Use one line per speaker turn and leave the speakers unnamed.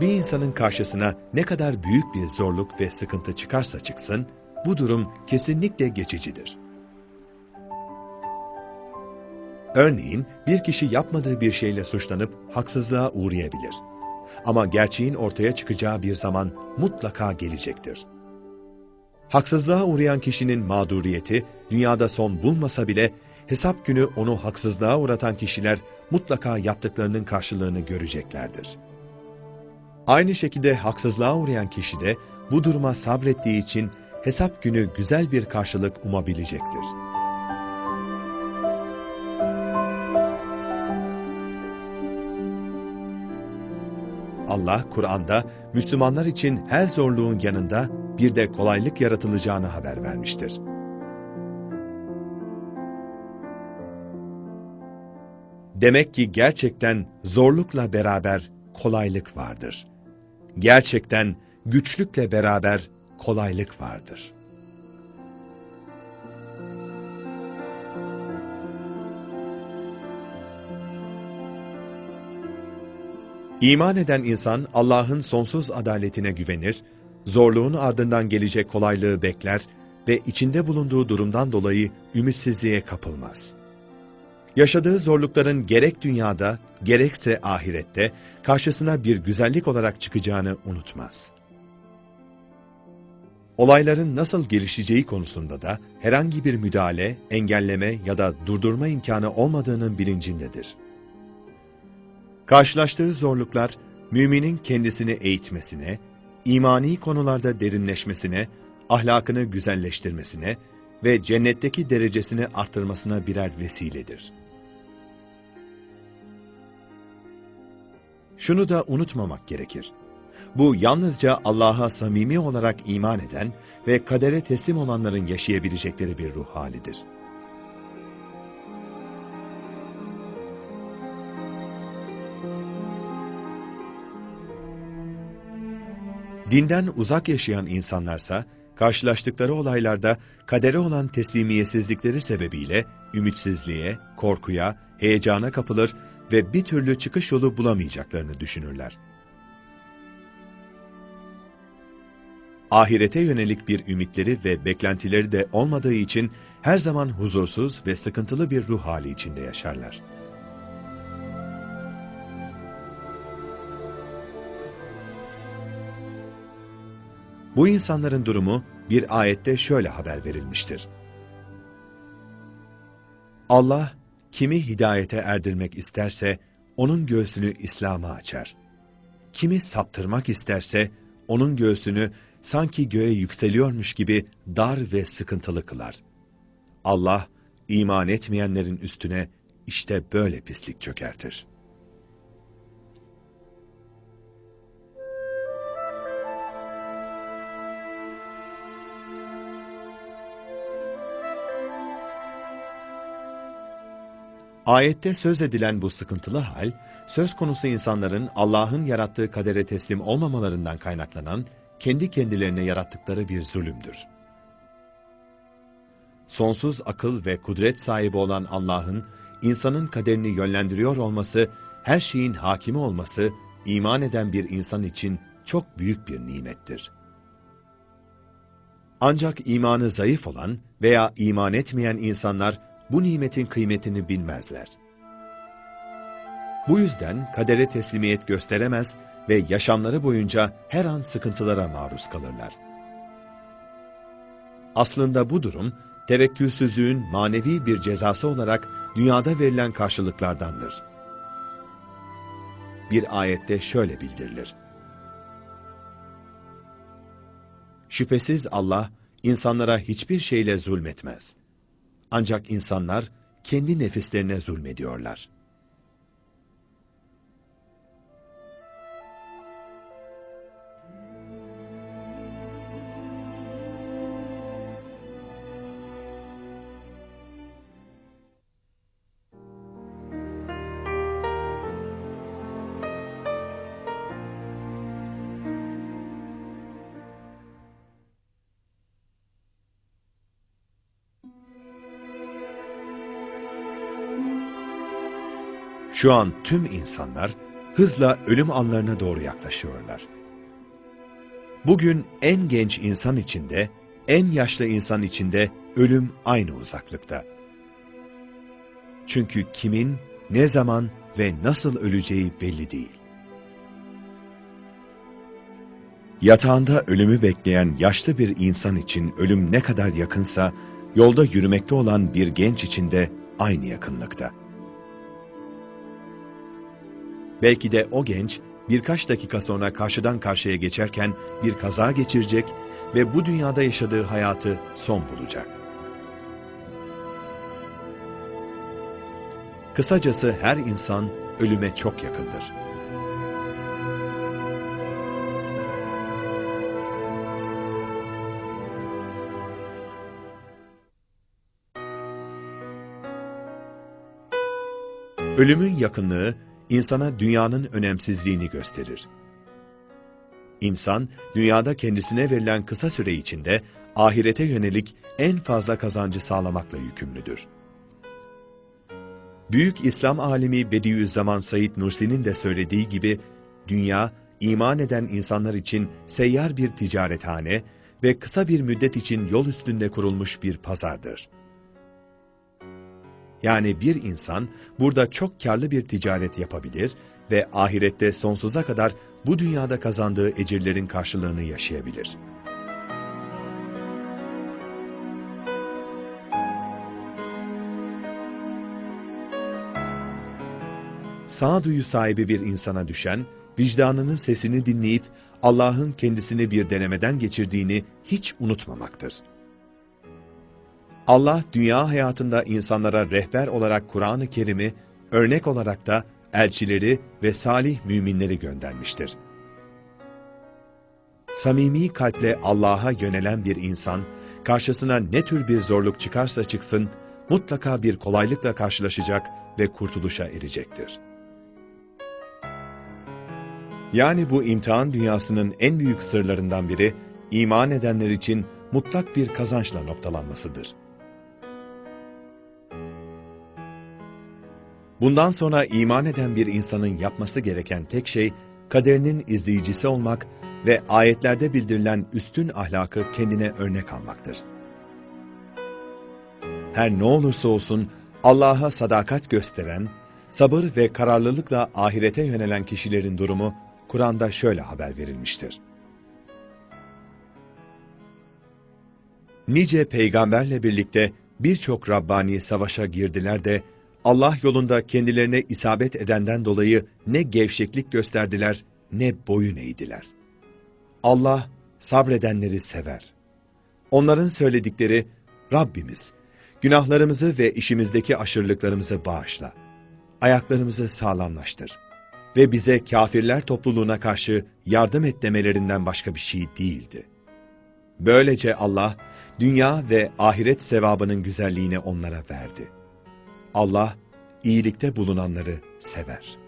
Bir insanın karşısına ne kadar büyük bir zorluk ve sıkıntı çıkarsa çıksın, bu durum kesinlikle geçicidir. Örneğin bir kişi yapmadığı bir şeyle suçlanıp haksızlığa uğrayabilir. Ama gerçeğin ortaya çıkacağı bir zaman mutlaka gelecektir. Haksızlığa uğrayan kişinin mağduriyeti dünyada son bulmasa bile hesap günü onu haksızlığa uğratan kişiler mutlaka yaptıklarının karşılığını göreceklerdir. Aynı şekilde haksızlığa uğrayan kişi de bu duruma sabrettiği için hesap günü güzel bir karşılık umabilecektir. Allah Kur'an'da Müslümanlar için her zorluğun yanında bir de kolaylık yaratılacağını haber vermiştir. Demek ki gerçekten zorlukla beraber kolaylık vardır. Gerçekten güçlükle beraber kolaylık vardır. İman eden insan Allah'ın sonsuz adaletine güvenir, zorluğun ardından gelecek kolaylığı bekler ve içinde bulunduğu durumdan dolayı ümitsizliğe kapılmaz. Yaşadığı zorlukların gerek dünyada gerekse ahirette karşısına bir güzellik olarak çıkacağını unutmaz. Olayların nasıl gelişeceği konusunda da herhangi bir müdahale, engelleme ya da durdurma imkanı olmadığının bilincindedir. Karşılaştığı zorluklar, müminin kendisini eğitmesine, imani konularda derinleşmesine, ahlakını güzelleştirmesine ve cennetteki derecesini arttırmasına birer vesiledir. Şunu da unutmamak gerekir. Bu yalnızca Allah'a samimi olarak iman eden ve kadere teslim olanların yaşayabilecekleri bir ruh halidir. Dinden uzak yaşayan insanlarsa, karşılaştıkları olaylarda kadere olan teslimiyetsizlikleri sebebiyle ümitsizliğe, korkuya, heyecana kapılır ve bir türlü çıkış yolu bulamayacaklarını düşünürler. Ahirete yönelik bir ümitleri ve beklentileri de olmadığı için her zaman huzursuz ve sıkıntılı bir ruh hali içinde yaşarlar. Bu insanların durumu bir ayette şöyle haber verilmiştir. Allah kimi hidayete erdirmek isterse onun göğsünü İslam'a açar. Kimi saptırmak isterse onun göğsünü sanki göğe yükseliyormuş gibi dar ve sıkıntılı kılar. Allah iman etmeyenlerin üstüne işte böyle pislik çökertir.'' Ayette söz edilen bu sıkıntılı hal, söz konusu insanların Allah'ın yarattığı kadere teslim olmamalarından kaynaklanan, kendi kendilerine yarattıkları bir zulümdür. Sonsuz akıl ve kudret sahibi olan Allah'ın, insanın kaderini yönlendiriyor olması, her şeyin hakimi olması, iman eden bir insan için çok büyük bir nimettir. Ancak imanı zayıf olan veya iman etmeyen insanlar, bu nimetin kıymetini bilmezler. Bu yüzden kadere teslimiyet gösteremez ve yaşamları boyunca her an sıkıntılara maruz kalırlar. Aslında bu durum, tevekkülsüzlüğün manevi bir cezası olarak dünyada verilen karşılıklardandır. Bir ayette şöyle bildirilir. Şüphesiz Allah, insanlara hiçbir şeyle zulmetmez. Ancak insanlar kendi nefislerine zulmediyorlar. Şu an tüm insanlar hızla ölüm anlarına doğru yaklaşıyorlar. Bugün en genç insan içinde, en yaşlı insan içinde ölüm aynı uzaklıkta. Çünkü kimin, ne zaman ve nasıl öleceği belli değil. Yatağında ölümü bekleyen yaşlı bir insan için ölüm ne kadar yakınsa, yolda yürümekte olan bir genç için de aynı yakınlıkta. Belki de o genç birkaç dakika sonra karşıdan karşıya geçerken bir kaza geçirecek ve bu dünyada yaşadığı hayatı son bulacak. Kısacası her insan ölüme çok yakındır. Ölümün yakınlığı insana dünyanın önemsizliğini gösterir. İnsan, dünyada kendisine verilen kısa süre içinde ahirete yönelik en fazla kazancı sağlamakla yükümlüdür. Büyük İslam alimi Bediüzzaman Said Nursi'nin de söylediği gibi, dünya, iman eden insanlar için seyyar bir ticarethane ve kısa bir müddet için yol üstünde kurulmuş bir pazardır. Yani bir insan burada çok karlı bir ticaret yapabilir ve ahirette sonsuza kadar bu dünyada kazandığı ecirlerin karşılığını yaşayabilir. Sağduyu sahibi bir insana düşen, vicdanının sesini dinleyip Allah'ın kendisini bir denemeden geçirdiğini hiç unutmamaktır. Allah dünya hayatında insanlara rehber olarak Kur'an-ı Kerim'i, örnek olarak da elçileri ve salih müminleri göndermiştir. Samimi kalple Allah'a yönelen bir insan, karşısına ne tür bir zorluk çıkarsa çıksın, mutlaka bir kolaylıkla karşılaşacak ve kurtuluşa erecektir. Yani bu imtihan dünyasının en büyük sırlarından biri, iman edenler için mutlak bir kazançla noktalanmasıdır. Bundan sonra iman eden bir insanın yapması gereken tek şey, kaderinin izleyicisi olmak ve ayetlerde bildirilen üstün ahlakı kendine örnek almaktır. Her ne olursa olsun Allah'a sadakat gösteren, sabır ve kararlılıkla ahirete yönelen kişilerin durumu Kur'an'da şöyle haber verilmiştir. Nice peygamberle birlikte birçok Rabbani savaşa girdiler de Allah yolunda kendilerine isabet edenden dolayı ne gevşeklik gösterdiler ne boyun eğdiler. Allah sabredenleri sever. Onların söyledikleri Rabbimiz günahlarımızı ve işimizdeki aşırılıklarımızı bağışla. Ayaklarımızı sağlamlaştır ve bize kafirler topluluğuna karşı yardım et demelerinden başka bir şey değildi. Böylece Allah dünya ve ahiret sevabının güzelliğini onlara verdi. Allah iyilikte bulunanları sever.''